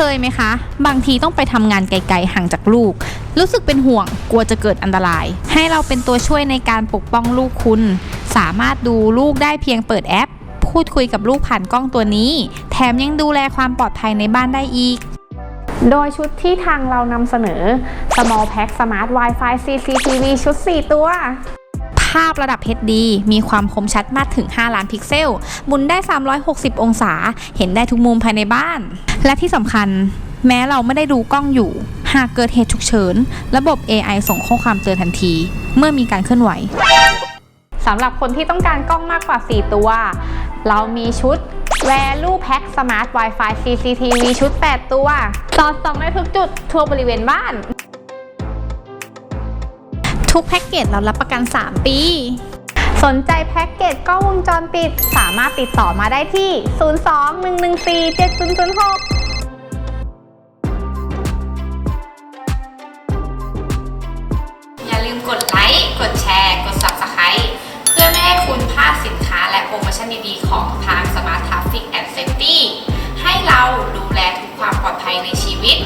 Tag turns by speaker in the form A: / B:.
A: เคยไหมคะ บางทีต้องไปทำงานไกลๆห่างจากลูก รู้สึกเป็นห่วงกลัวจะเกิดอันตราย ให้เราเป็นตัวช่วยในการปกป้องลูกคุณ สามารถดูลูกได้เพียงเปิดแอป พูดคุยกับลูกผ่านกล้องตัวนี้ แถมยังดูแลความปลอดภัยในบ้านได้อีก โดยชุดที่ทางเรานำเสนอ Small Pack Smart Wi-Fi CCTV ชุด 4 ตัว ภาพระดับ HD มีความคมชัดมากถึง 5 ล้านพิกเซลหมุนได้ 360 องศา เห็นได้ทุกมุมภายในบ้าน และที่สำคัญแม้เราไม่ได้ดูกล้องอยู่ หากเกิดเหตุฉุกเฉิน ระบบ AI ส่งข้อความเตือนทันที เมื่อมีการเคลื่อนไหวสำหรับคนที่ต้องการกล้องมากกว่า 4 ตัว เรามีชุด Value Pack Smart Wi-Fi CCTV ชุด 8 ตัว สอดส่องได้ทุกจุดทั่วบริเวณบ้าน ทุกแพ็กเกจเรารับประกัน 3 ปี สนใจแพ็กเกจกล้องวงจรปิด สามารถติดต่อมาได้ที่ 021147006มกดไลค์ กดแชร์ กด Subscribe เพื่อไม่ให้คุณพลาดสินค้าและโปรโมชั่นดีๆ ของทาง Smart Traffic and Safety ให้เราดูแลทุกความปลอดภัยในชีวิต